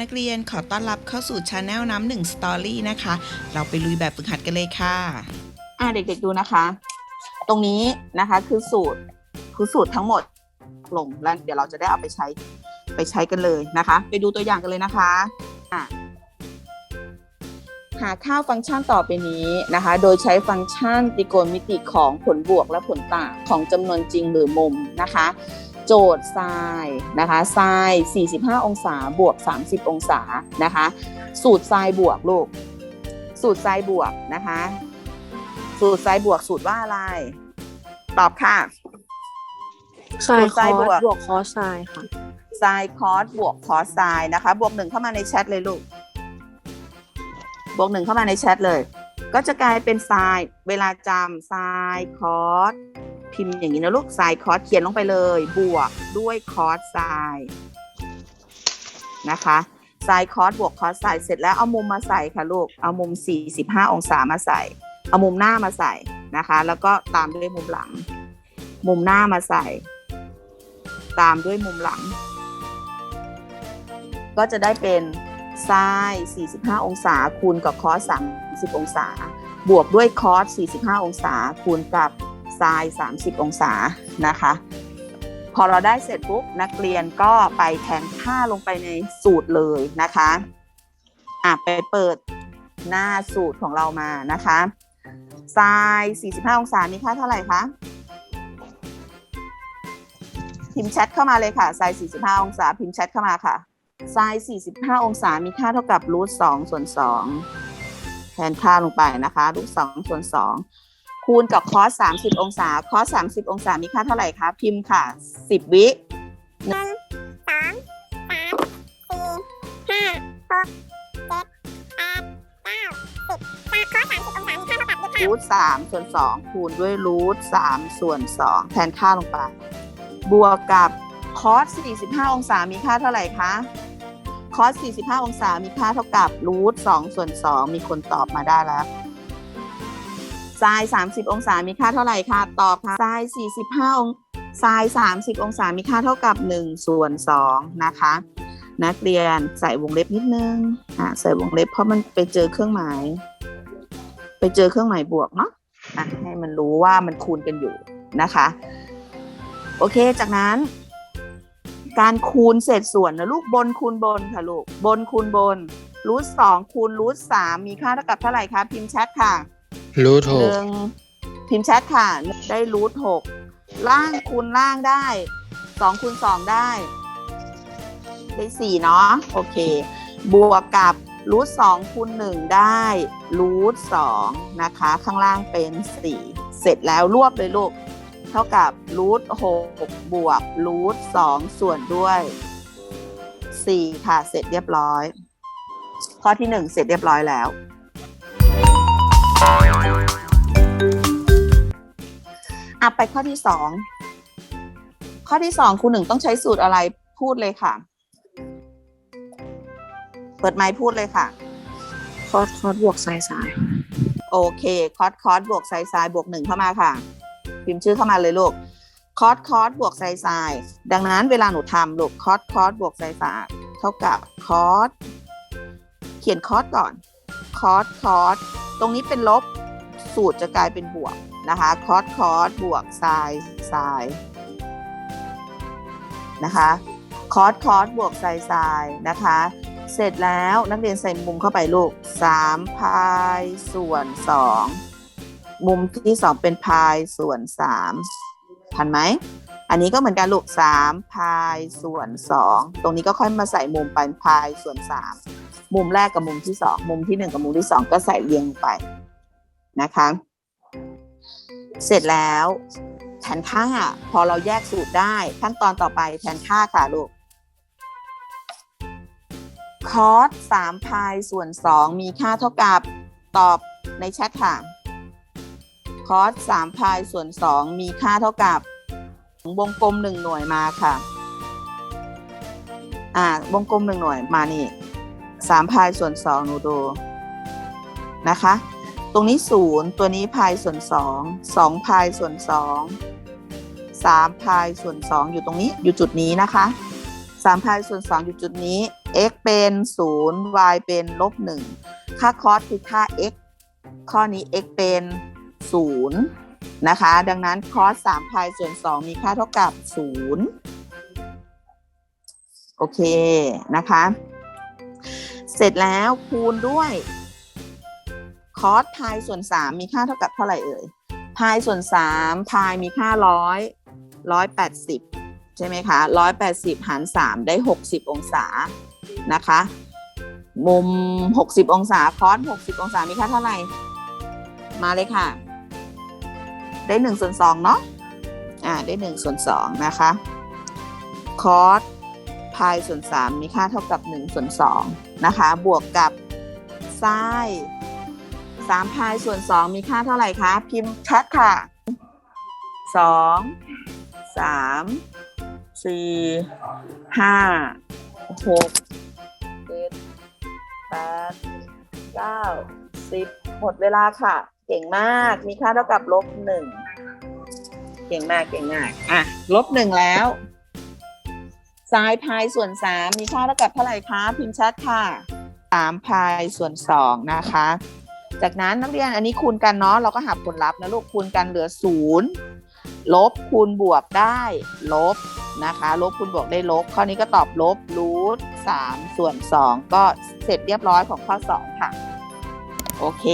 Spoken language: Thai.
นักเรียนขอต้อนรับเข้าสู่ชาแนลน้ำหนึ่งสตอรี่นะคะ เราไปลุยแบบฝึกหัดกันเลยค่ะ อ่าเด็กๆดูนะคะ ตรงนี้นะคะคือสูตรคือสูตรทั้งหมดลงแล้วเดี๋ยวเราจะได้เอาไปใช้ไปใช้กันเลยนะคะ ไปดูตัวอย่างกันเลยนะคะอะหาค่าฟังก์ชันต่อไปนี้นะคะ โดยใช้ฟังก์ชันตริโกณมิติของผลบวกและผลต่างของจำนวนจริงหรือมุมนะคะ โจทย์ไซน์นะคะไซน์45 องศาบวก 30 องศานะคะ สูตรไซน์บวกลูก สูตรไซน์บวกนะคะ สูตรไซน์บวกสูตรว่าอะไร ตอบค่ะไซน์ไซน์คบอวกสบวกคอสไซน์ค่ะไซน์คอสบวกคอสไซน์นะคะ บวกหนึ่งเข้ามาในแชทเลยลูก บวกหนึ่งเข้ามาในแชทเลย ก็จะกลายเป็นไซน์เวลาจำไซน์คอส พิมพ์อย่างนี้นะลูกไซน์คอสเขียนลงไปเลย บวกด้วยคอสไซน์นะคะไซน์คอสบวกคอสไซน์เสร็จแล้วเอามุมมาใส่ค่ะลูก เอามุม 45 องศามาใส่ เอามุมหน้ามาใส่นะคะ แล้วก็ตามด้วยมุมหลัง มุมหน้ามาใส่ ตามด้วยมุมหลัง ก็จะได้เป็นไซน์45 องศาคูณกับคอส30 องศา บวกด้วยคอส45 องศาคูณกับ ไซน์30 องศานะคะ พอเราได้เสร็จปุ๊บนักเรียนก็ไปแทนค่าลงไปในสูตรเลยนะคะอะไปเปิดหน้าสูตรของเรามานะคะไซน์45 องศามีค่าเท่าไหร่คะพิมพ์แชทเข้ามาเลยค่ะไซน์45 องศาพิมพ์แชทเข้ามาค่ะไซน์45 องศามีค่าเท่ากับรูท2ส่วน2แทนค่าลงไปนะคะรูท2ส่วน2 คูณกับคอส30องศา คอส30องศา มีค่าเท่าไหร่คะ พิมพ์ค่ะ10วิสองสามสี่ห้าหกเจ็ดแปดเก้าสิบตาคอสามสิบองศา มีค่าเท่ากับด้วยค่ะรูท3ส่วน2คูณด้วยรูท3ส่วน2แทนค่าลงไป บวกกับคอส45องศา มีค่าเท่าไหร่คะคอส45 องศา มีค่าเท่ากับรูท2ส่วน 2 มีคนตอบมาได้แล้ว ไซน์30 องศามีค่าเท่าไหร่คะตอบค่ะไซน์45 องไซน์30 องศามีค่าเท่ากับ 1 ส่วน 2 นะคะ นักเรียนใส่วงเล็บนิดนึงอ่าใส่วงเล็บเพราะมันไปเจอเครื่องหมาย ไปเจอเครื่องหมายบวกเนาะอะให้มันรู้ว่ามันคูณกันอยู่นะคะ โอเคจากนั้น การคูณเศษส่วนนะลูกบนคูณบนค่ะลูกบนคูณบนรูทสองคูณรูทสามมีค่าเท่ากับเท่าไหร่คะพิมพ์แชทค่ะ รูทหหกนึ่งพิมพ์แชทค่ะได้รูทหกล่างคูณล่างได้สองคูณสองได้ ได้สี่เนาะโอเค บวกกับรูทสองคูณหนึ่งได้รูทสองนะคะ ข้างล่างเป็นสี่เสร็จแล้วรวบเลยลูก เท่ากับรูทหกบวกรูทสองส่วนด้วยสี่ค่ะเสร็จเรียบร้อย ข้อที่หนึ่งเสร็จเรียบร้อยแล้ว อะไปข้อที่สองข้อที่สองครูหนึ่งต้องใช้สูตรอะไรพูดเลยค่ะ เปิดไมค์พูดเลยค่ะ คอสคอสบวกไซน์ไซน์โอเค คอสคอสบวกไซไซบวกหนึ่งเข้ามาค่ะ พิมพ์ชื่อเข้ามาเลยลูก คอสคอสบวกไซไซดังนั้นเวลาหนูทำลูก คอสคอสบวกไซไซเท่ากับคอสเขียนคอสก่อน คอสคอสตรงนี้เป็นลบ สูตรจะกลายเป็นบวก นะคะคอสคอสบวกไซไซนะคะคอสคอสบวกไซไซนะคะ เสร็จแล้วนักเรียนใส่มุมเข้าไปลูกสามพายส่วนสองมุมที่สองเป็นพายส่วนสามทันไหม อันนี้ก็เหมือนกันลูกสามพายส่วนสองตรงนี้ก็ค่อยมาใส่มุมเป็นพายส่วนสามมุมแรกกับมุมที่สองมุมที่หนึ่งกับมุมที่สองก็ใส่เรียงไปนะคะ เสร็จแล้วแทนค่าพอเราแยกสูตรได้ ขั้นตอนต่อไปแทนค่าค่ะลูกคอสสามพายส่วนสองมีค่าเท่ากับตอบในแชทค่ะคอสสามพายส่วนสองมีค่าเท่ากับวงกลมหนึ่งหน่วยมาค่ะ อ่าวงกลมหนึ่งหน่วยมานี่สามพายส่วนสองหนูดูนะคะ ตรงนี้ศูนย์ตัวนี้พายส่วนสองสองพายส่วนสองสามพายส่วนสองอยู่ตรงนี้อยู่จุดนี้นะคะสามพายส่วนสองอยู่จุดนี้ x เป็นศูนย์ y เป็นลบหนึ่งค่าคอสคือค่า x ข้อนี้ x เป็นศูนย์นะคะ ดังนั้นคอส3พายส่วน2มีค่าเท่ากับศูนย์โอเคนะคะ เสร็จแล้วคูณด้วย คอสพายส่วน3มีค่าเท่ากับเท่าไหร่เอ่ยพายส่วน3พายมีค่าร้อยร้อยแปดสิบใช่ไหมคะร้อยแปดสิบหาร3ได้60องศานะคะ มุม60องศาคอส60องศามีค่าเท่าไหร่ มาเลยค่ะ ได้1ส่วน2เนาะอ่าได้1ส่วน2นะคะคอสพายส่วน3มีค่าเท่ากับ1ส่วน2นะคะ บวกกับไส 3พายส่วน 2 มีค่าเท่าไหร่คะ พิมพ์แชทค่ะ 2 3 4 5 6 7 8 9 10 หมดเวลาค่ะ เก่งมาก มีค่าเท่ากับลบหนึ่ง เก่งมาก เก่งมาก อะ ลบหนึ่งแล้วซ้ายพายส่วนสามมีค่าเท่ากับเท่าไหร่คะ พิมพ์ชัดค่ะสามพายส่วนสองนะคะ จากนั้นนักเรียนอันนี้คูณกันเนาะเราก็หาผลลัพธ์นะลูกคูณกันเหลือศูนย์ลบคูณบวกได้ลบนะคะ ลบคูณบวกได้ลบ ข้อนี้ก็ตอบลบรูทสามส่วนสองก็เสร็จเรียบร้อยของข้อสองค่ะ โอเค